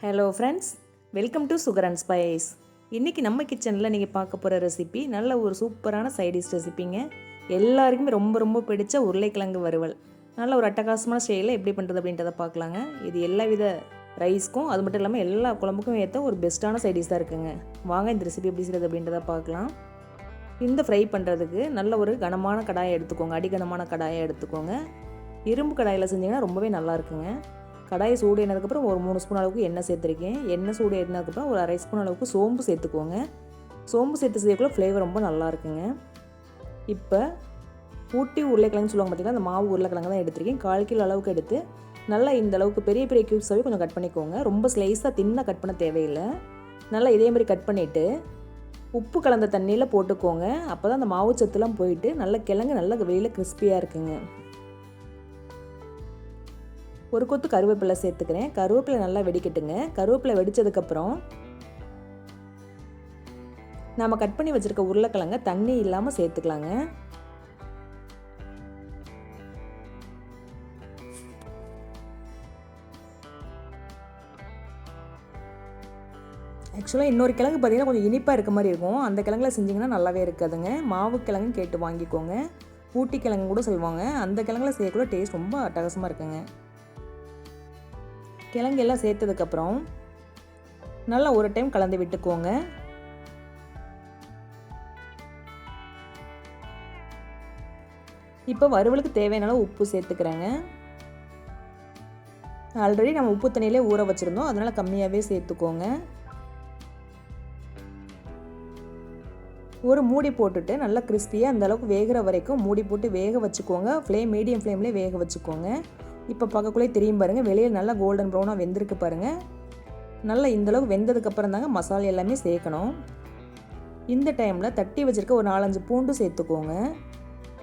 Hello friends welcome to sugar and spice இன்றைக்கி நம்ம கிச்சனில் நீங்கள் பார்க்க போகிற ரெசிபி நல்ல ஒரு சூப்பரான சைடிஷ் ரெசிபிங்க எல்லாருக்குமே ரொம்ப ரொம்ப பிடிச்ச உருளைக்கிழங்கு வறுவல். நல்ல ஒரு அட்டகாசமான ஸ்டைலில் எப்படி பண்ணுறது அப்படின்றத பார்க்கலாங்க. இது எல்லா வித ரைஸ்க்கும் அது மட்டும் இல்லாமல் எல்லா குழம்புக்கும் ஏற்ற ஒரு பெஸ்ட்டான சைடிஷ் தான் இருக்குங்க. வாங்க இந்த ரெசிபி எப்படி செய்கிறது அப்படின்றத பார்க்கலாம். இந்த ஃப்ரை பண்ணுறதுக்கு நல்ல ஒரு கனமான கடாயை எடுத்துக்கோங்க. அடிகனமான கடாயை எடுத்துக்கோங்க. இரும்பு கடாயில் செஞ்சிங்கன்னா ரொம்பவே நல்லா இருக்குங்க. கடாயை சூடு ஏறினதுக்கப்புறம் ஒரு மூணு ஸ்பூன் அளவுக்கு எண்ணெய் சேர்த்துருக்கேன். எண்ணெய் சூடு ஏறினதுக்கப்புறம் ஒரு அரை ஸ்பூன் அளவுக்கு சோம்பு சேர்த்துக்கோங்க. சோம்பு சேர்த்து செய்யக்குள்ள ஃப்ளேவர் ரொம்ப நல்லா இருக்குங்க. இப்போ ஊட்டி உருளைக்கிழங்கு சொல்லுவாங்க பார்த்தீங்கன்னா அந்த மாவு உருளைக்கிழங்கு தான் எடுத்திருக்கேன். கால் கிலோ அளவுக்கு எடுத்து நல்லா இந்த அளவுக்கு பெரிய பெரிய க்யூப்ஸாகவே கொஞ்சம் கட் பண்ணிக்கோங்க. ரொம்ப ஸ்லைஸாக தின்னாக கட் பண்ண தேவையில்லை. நல்லா இதே மாதிரி கட் பண்ணிவிட்டு உப்பு கலந்த தண்ணியில் போட்டுக்கோங்க. அப்போ தான் அந்த மாவு சத்துலாம் போயிட்டு நல்லா கிழங்கு நல்லா வெளியில் கிறிஸ்பியாக இருக்குங்க. ஒரு கொத்து கருவேப்பிலை சேர்த்துக்கிறேன். கருவேப்பிலை நல்லா வெடிக்கட்டுங்க. கருவேப்பிலை வெடித்ததுக்கப்புறம் நாம் கட் பண்ணி வச்சுருக்க உருளைக்கிழங்க தண்ணி இல்லாமல் சேர்த்துக்கலாங்க. ஆக்சுவலாக இன்னொரு கிழங்கு பார்த்தீங்கன்னா கொஞ்சம் இனிப்பாக இருக்க மாதிரி இருக்கும். அந்த கிழங்குல செஞ்சிங்கன்னா நல்லாவே இருக்காதுங்க. மாவு கிழங்கு கேட்டு வாங்கிக்கோங்க. ஊட்டி கிழங்கு கூட சொல்லுவாங்க அந்த கிழங்குல செய்யக்கூட டேஸ்ட் ரொம்ப அட்டகாசமாக இருக்குங்க. கிழங்கெல்லாம் சேர்த்ததுக்கப்புறம் நல்லா ஒரு டைம் கலந்து விட்டுக்கோங்க. இப்போ வறுவலுக்கு தேவையான அளவு உப்பு சேர்த்துக்கிறேங்க. ஆல்ரெடி நம்ம உப்பு தண்ணியிலே ஊற வச்சுருந்தோம். அதனால் கம்மியாகவே சேர்த்துக்கோங்க. ஒரு மூடி போட்டுட்டு நல்லா கிறிஸ்பியாக அந்த அளவுக்கு வேகிற வரைக்கும் மூடி போட்டு வேக வச்சுக்கோங்க. ஃப்ளேம் மீடியம் ஃப்ளேம்லேயே வேக வச்சுக்கோங்க. இப்போ பார்க்கக்குள்ளே தெரியும் பாருங்கள் வெளியில் நல்லா கோல்டன் ப்ரௌனாக வெந்திருக்கு பாருங்கள் நல்லா இந்தளவுக்கு வெந்ததுக்கப்புறம் தாங்க மசாலா எல்லாமே சேர்க்கணும். இந்த டைமில் தட்டி வச்சுருக்க ஒரு நாலஞ்சு பூண்டு சேர்த்துக்கோங்க.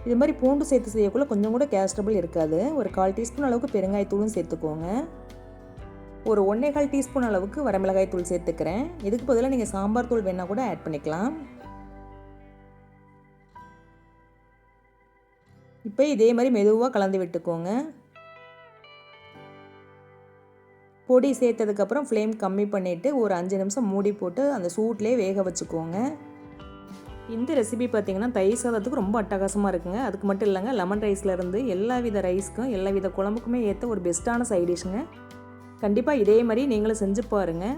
இது மாதிரி பூண்டு சேர்த்து செய்யக்குள்ளே கொஞ்சம் கூட கேஸ்டபிள் இருக்காது. ஒரு கால் டீஸ்பூன் அளவுக்கு பெருங்காயத்தூளும் சேர்த்துக்கோங்க. ஒரு ஒன்றேகால் டீஸ்பூன் அளவுக்கு வரமிளகாய் தூள் சேர்த்துக்கிறேன். இதுக்கு பதிலாக நீங்கள் சாம்பார் தூள் வேணால் கூட ஆட் பண்ணிக்கலாம். இப்போ இதே மாதிரி மெதுவாக கலந்து விட்டுக்கோங்க. பொடி சேர்த்ததுக்கப்புறம் ஃப்ளேம் கம்மி பண்ணிவிட்டு ஒரு அஞ்சு நிமிஷம் மூடி போட்டு அந்த சூட்லேயே வேக வச்சுக்கோங்க. இந்த ரெசிபி பார்த்திங்கன்னா தயிர் சாதத்துக்கு ரொம்ப அட்டகாசமாக இருக்குங்க. அதுக்கு மட்டும் இல்லைங்க லெமன் ரைஸ்லேருந்து எல்லா வித ரைஸ்க்கும் எல்லா வித குழம்புக்குமே ஏற்ற ஒரு பெஸ்ட்டான சைட் டிஷ்ஷுங்க கண்டிப்பாக இதே மாதிரி நீங்களும் செஞ்சு பாருங்கள்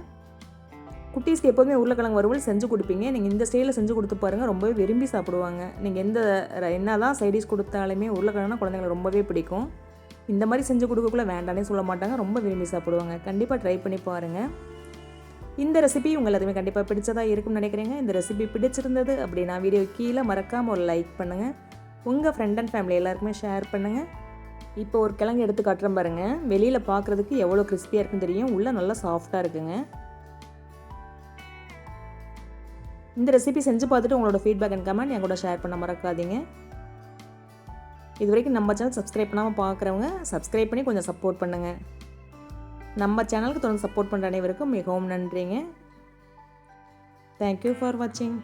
குட்டீஸ்க்கு எப்போதுமே உருளைக்கிழங்கு வறுவல் செஞ்சு கொடுப்பீங்க. நீங்கள் இந்த ஸ்டைலில் செஞ்சு கொடுத்து பாருங்கள் ரொம்பவே விரும்பி சாப்பிடுவாங்க. நீங்கள் எந்த என்ன தான் சைடிஷ் கொடுத்தாலுமே உருளைக்கிழங்குனா குழந்தைங்களுக்கு ரொம்பவே பிடிக்கும். இந்த மாதிரி செஞ்சு கொடுக்கக்குள்ள வேண்டானே சொல்ல மாட்டாங்க. ரொம்ப விரும்பி சாப்பிடுவாங்க. கண்டிப்பாக ட்ரை பண்ணி பாருங்கள் இந்த ரெசிபி உங்கள் கண்டிப்பாக பிடிச்சதாக இருக்கும்னு நினைக்கிறேங்க. இந்த ரெசிபி பிடிச்சிருந்தது அப்படின்னா வீடியோ கீழே மறக்காமல் ஒரு லைக் பண்ணுங்கள் உங்கள் ஃப்ரெண்ட் அண்ட் ஃபேமிலி எல்லாருக்குமே ஷேர் பண்ணுங்கள் இப்போ ஒரு கிழங்கு எடுத்து காட்டுறேன் பாருங்கள் வெளியில் பார்க்குறதுக்கு எவ்வளோ கிறிஸ்பியாக இருக்குன்னு தெரியும். உள்ளே நல்லா சாஃப்டாக இருக்குங்க. இந்த ரெசிபி செஞ்சு பார்த்துட்டு உங்களோட ஃபீட்பேக் அண்ட் கமெண்ட் என் கூட ஷேர் பண்ண மறக்காதீங்க. இது வரைக்கும் நம்ம சேனல் சப்ஸ்கிரைப் பண்ணாமல் பார்க்குறவங்க சப்ஸ்கிரைப் பண்ணி கொஞ்சம் சப்போர்ட் பண்ணுங்கள் நம்ம சேனலுக்கு தொடர்ந்து சப்போர்ட் பண்ணுற அனைவருக்கும் மிகவும் நன்றிங்க. தேங்க்யூ ஃபார் வாட்சிங்